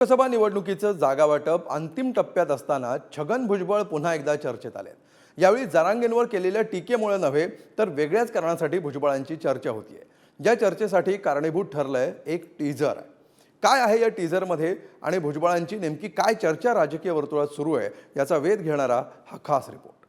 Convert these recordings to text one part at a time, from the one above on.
लोकसभा निवडणुकीचं जागा वाटप अंतिम टप्प्यात असताना छगन भुजबळ पुन्हा एकदा चर्चेत आले यावेळी जरांगेंवर केलेल्या टीकेमुळे नव्हे तर वेगळ्याच कारणासाठी भुजबळांची चर्चा होतीये. ज्या चर्चेसाठी कारणीभूत ठरलंय एक टीझर काय आहे या टीझरमध्ये आणि भुजबळांची नेमकी काय चर्चा राजकीय वर्तुळात सुरू आहे याचा वेध घेणारा हा खास रिपोर्ट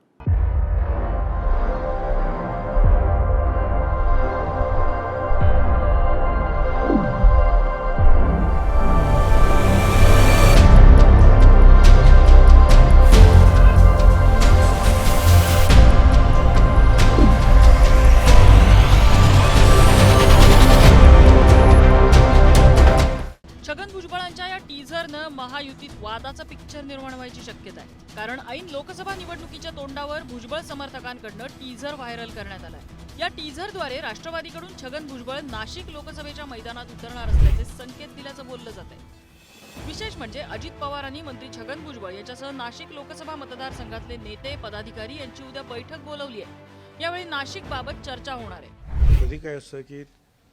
महायुतीत वादाचं पिक्चर निर्माण व्हायची शक्यता आहे. कारण ऐन लोकसभा निवडणुकीच्या तोंडावर भुजबळ समर्थकांकडनं टीझर व्हायरल करण्यात आलाय. या टीझरद्वारे राष्ट्रवादीकडून छगन भुजबळ नाशिक लोकसभेच्या मैदानात उतरणार असल्याचे संकेत दिल्याचं बोललं जात आहे विशेष म्हणजे अजित पवारांनी मंत्री छगन भुजबळ यांच्यासह नाशिक लोकसभा मतदारसंघातले नेते पदाधिकारी यांची उद्या बैठक बोलवली आहे. यावेळी नाशिक बाबत चर्चा होणार आहे. कधी काय असतं की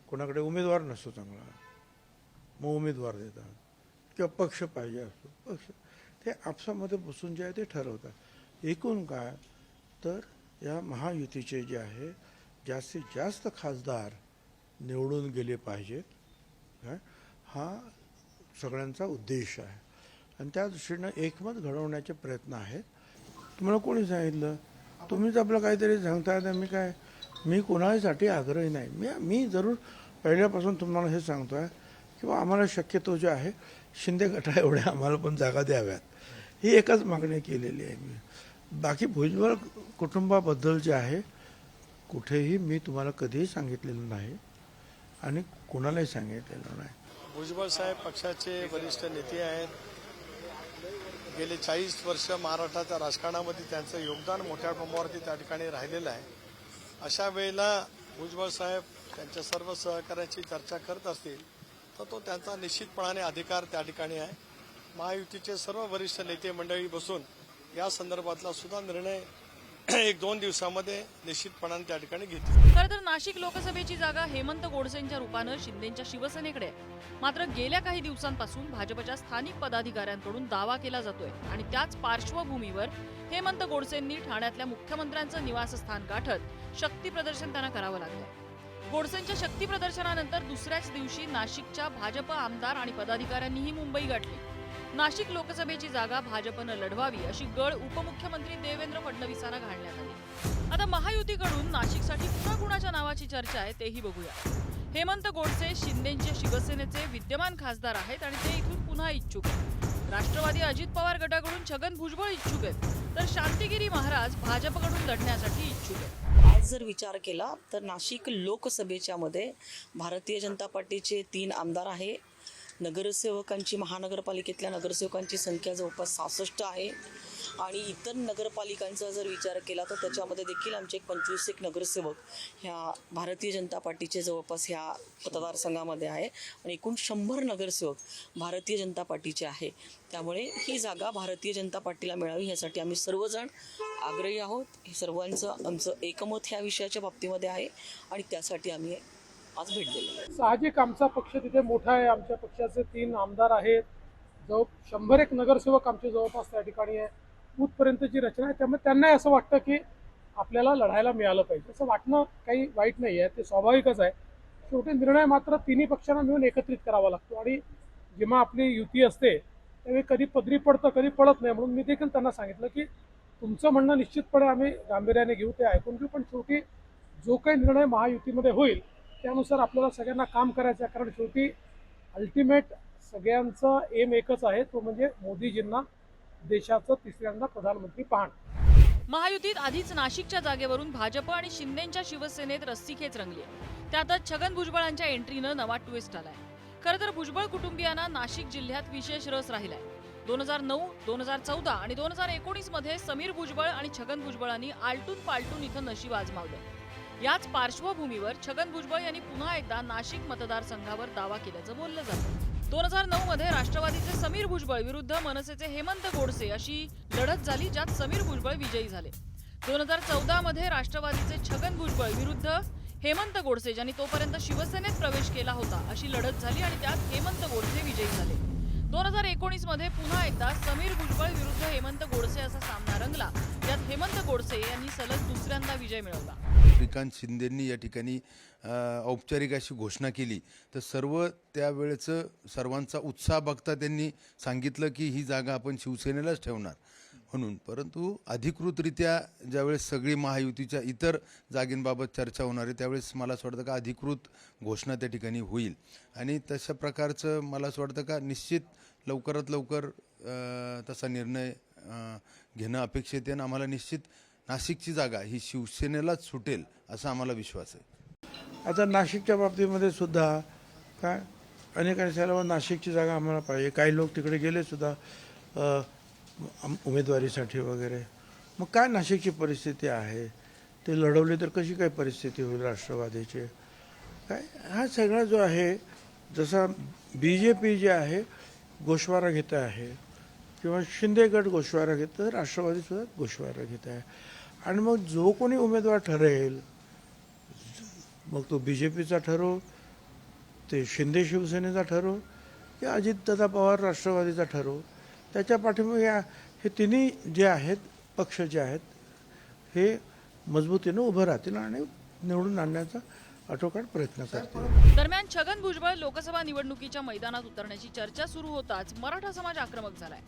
कोणाकडे उमेदवार नसतो चांगला. मग उमेदवार देतात. किंवा पक्ष पाहिजे असतो. पक्ष. ते आपसामध्ये बसून जे आहे ते ठरवतात. एकूण काय तर या महायुतीचे जे आहे जास्तीत जास्त खासदार निवडून गेले पाहिजेत. काय हा सगळ्यांचा उद्देश आहे. आणि त्या दृष्टीनं एकमत घडवण्याचे प्रयत्न आहेत. तुम्हाला कोणी सांगितलं? तुम्हीच आपलं काहीतरी सांगताय तर मी काय मी कोणासाठी आग्रही नाही. मी मी जरूर पहिल्यापासून तुम्हाला हे सांगतो आहे किंवा आम्हाला शक्यतो जे आहे शिंदे गटा एवढ्या आम्हाला पण जागा द्याव्यात. ही एकच मागणी केलेली आहे मी. बाकी भुजबळ कुटुंबाबद्दल जे आहे कुठेही मी तुम्हाला कधीही सांगितलेलं नाही आणि कोणालाही सांगितलेलं नाही. भुजबळ साहेब पक्षाचे वरिष्ठ नेते आहेत. गेले चाळीस वर्ष महाराष्ट्राच्या राजकारणामध्ये त्यांचं योगदान मोठ्या प्रमाणावरती त्या ठिकाणी राहिलेलं आहे. अशा वेळेला भुजबळ साहेब त्यांच्या सर्व सहकार्याची चर्चा करत असतील तर तो त्यांचा निश्चितपणाने अधिकार त्या ठिकाणी आहे. महायुतीचे सर्व वरिष्ठ नेते मंडळी बसून या संदर्भातला सुद्धा निर्णय एक दोन दिवसामध्ये निश्चितपणाने त्या ठिकाणी घेतली. खरं तर नाशिक लोकसभेची जागा हेमंत गोडसेंच्या रूपानं शिंदेच्या शिवसेनेकडे मात्र गेल्या काही दिवसांपासून भाजपच्या स्थानिक पदाधिकाऱ्यांकडून दावा केला जातोय आणि त्याच पार्श्वभूमीवर हेमंत गोडसेंनी ठाण्यातल्या मुख्यमंत्र्यांचं निवासस्थान गाठत शक्ती प्रदर्शन त्यांना करावं लागलं. गोडसेंच्या शक्ती प्रदर्शनानंतर दुसऱ्याच दिवशी नाशिकच्या भाजप आमदार आणि पदाधिकाऱ्यांनीही मुंबई गाठली. नाशिक लोकसभेची जागा भाजपनं लढवावी अशी गळ उपमुख्यमंत्री देवेंद्र फडणवीसांना घालण्यात आली. आता महायुतीकडून नाशिकसाठी पुन्हा कुणाच्या नावाची चर्चा आहे तेही बघूया. हेमंत गोडसे शिंदेचे शिवसेनेचे विद्यमान खासदार आहेत आणि ते इथून पुन्हा इच्छुक आहेत. राष्ट्रवादी अजित पवार गटाकडून छगन भुजबळ इच्छुक आहेत. तर शांतिगिरी महाराज भाजपकडून लढण्यासाठी इच्छुक आहेत. आज जर विचार केला तर नाशिक लोकसभेच्यामध्ये भारतीय जनता पार्टीचे तीन आमदार आहे. नगरसेवकांची महानगरपालिकेतल्या नगरसेवकांची संख्या जवळपास सहासष्ट आहे. आणि इतर नगरपालिकांचा जर विचार केला तर त्याच्यामध्ये देखील आमचे एक पंचवीस एक नगरसेवक ह्या भारतीय जनता पार्टीचे जवळपास ह्या मतदारसंघामध्ये आहे. आणि एकूण शंभर नगरसेवक भारतीय जनता पार्टीचे आहे. त्यामुळे ही जागा भारतीय जनता पार्टीला मिळावी ह्यासाठी आम्ही सर्वजण आग्रही आहोत. हे सर्वांचं आमचं एकमत ह्या विषयाच्या बाबतीमध्ये आहे. आणि त्यासाठी आम्ही आज भेट दिली. साहजिक आमचा पक्ष तिथे मोठा आहे. आमच्या पक्षाचे तीन आमदार आहेत. जवळ शंभर एक नगरसेवक आमचे जवळपास त्या ठिकाणी आहे. बूथपर्यंतची रचना आहे त्यामुळे त्यांनाही असं वाटतं की आपल्याला लढायला मिळालं पाहिजे. असं वाटणं काही वाईट नाही आहे ते स्वाभाविकच आहे. शेवटी निर्णय मात्र तिन्ही पक्षांना मिळून एकत्रित करावा लागतो. आणि जेव्हा आपली युती असते त्यावेळी कधी पदरी पडतं कधी पडत नाही म्हणून मी देखील त्यांना सांगितलं की तुमचं म्हणणं निश्चितपणे आम्ही गांभीर्याने घेऊ ते ऐकून घेऊ. पण शेवटी जो काही निर्णय महायुतीमध्ये होईल त्यानुसार आपल्याला सगळ्यांना काम करायचं आहे. कारण शेवटी अल्टिमेट सगळ्यांचं एम एकच आहे. तो म्हणजे मोदीजींना देशाचं तिसऱ्यांदा प्रधानमंत्री पाहणं. महायुतीत आधीच नाशिकच्या जागेवरून भाजप आणि शिंदेच्या शिवसेनेत रस्सीखेच रंगली आहे. त्यातच छगन भुजबळांच्या एंट्रीनं नवा ट्विस्ट आलाय. खरं तर भुजबळ कुटुंबियांना नाशिक जिल्ह्यात विशेष रस राहिलाय. दोन हजार नऊ दोन हजार चौदा आणि दोन हजार एकोणीसमध्ये समीर भुजबळ आणि छगन भुजबळांनी आलटून पालटून इथं नशीब आजमावलं. याच पार्श्वभूमीवर छगन भुजबळ यांनी पुन्हा एकदा नाशिक मतदारसंघावर दावा केल्याचं बोललं जातं. दोन हजार नऊ मध्ये राष्ट्रवादीचे समीर भुजबळ विरुद्ध मनसेचे हेमंत गोडसे अशी लढत झाली ज्यात समीर भुजबळ विजयी झाले. दोन हजार चौदा मध्ये राष्ट्रवादीचे छगन भुजबळ विरुद्ध हेमंत गोडसे ज्यांनी तोपर्यंत शिवसेनेत प्रवेश केला होता अशी लढत झाली आणि त्यात हेमंत गोडसे विजयी झाले. दोन हजार एकोणीसमध्ये पुन्हा एकदा समीर भुजबळ विरुद्ध हेमंत गोडसे असा सामना रंगला. यात हेमंत गोडसे यांनी सलग दुसऱ्यांदा विजय मिळवला. श्रीकांत शिंदेंनी या ठिकाणी औपचारिक अशी घोषणा केली. तर सर्व त्यावेळेचं सर्वांचा उत्साह बघता त्यांनी सांगितलं की ही जागा आपण शिवसेनेलाच ठेवणार. म्हणून. परंतु अधिकृतरित्या ज्यावेळेस सगळी महायुतीच्या इतर जागींबाबत चर्चा होणार आहे त्यावेळेस मला असं वाटतं का अधिकृत घोषणा त्या ठिकाणी होईल. आणि तशा प्रकारचं मला असं वाटतं का निश्चित लवकरात लवकर तसा निर्णय घेणं अपेक्षित आहे आणि आम्हाला निश्चित नाशिकची जागा ही शिवसेनेलाच सुटेल असा आम्हाला विश्वास आहे. आता नाशिकच्या बाबतीमध्ये सुद्धा काय अनेकांनी सांगितलं नाशिकची जागा आम्हाला पाहिजे. काही लोक तिकडे गेले सुद्धा उमेदवारीसाठी वगैरे. मग काय नाशिकची परिस्थिती आहे? ते लढवली तर कशी काय परिस्थिती होईल राष्ट्रवादीची? काय हा सगळा जो आहे जसा बी जे पी जे आहे गोशवारा घेत आहे किंवा शिंदे गट घेतं तर राष्ट्रवादीसुद्धा गोशवारा घेत आहे. आणि मग जो कोणी उमेदवार ठरेल मग तो बी जे पीचा ठरो ते शिंदे शिवसेनेचा ठरो की अजितदादा पवार राष्ट्रवादीचा ठरो त्याच्या पाठीमागे या- हे तिन्ही जे आहेत पक्ष जे आहेत हे मजबूतीनं उभं राहतील आणि निवडून आणण्याचा आटोकाट प्रयत्न करतील. दरम्यान छगन भुजबळ लोकसभा निवडणुकीच्या मैदानात उतरण्याची चर्चा सुरू होताच मराठा समाज आक्रमक झालाय.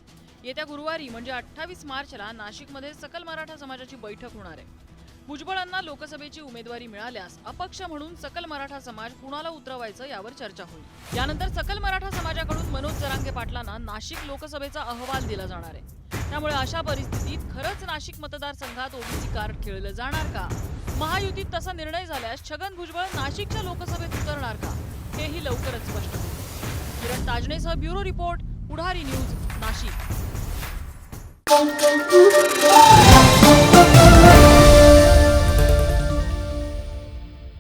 येत्या गुरुवारी म्हणजे अठ्ठावीस मार्चला नाशिकमध्ये सकल मराठा समाजाची बैठक होणार आहे. भुजबळांना लोकसभेची उमेदवारी मिळाल्यास अपक्ष म्हणून सकल मराठा समाज कुणाला उतरवायचं यावर चर्चा होईल. यानंतर सकल मराठा समाजाकडून मनोज जरांगे पाटलांना नाशिक लोकसभेचा अहवाल दिला जाणार आहे. त्यामुळे अशा परिस्थितीत खरंच नाशिक मतदारसंघात ओबीसी कार्ड खेळलं जाणार का? महायुतीत तसा निर्णय झाल्यास छगन भुजबळ नाशिकच्या लोकसभेत उतरणार का? हेही लवकरच स्पष्ट होईल. Kiran ताजणेसह bureau report Pudhari news Nashik.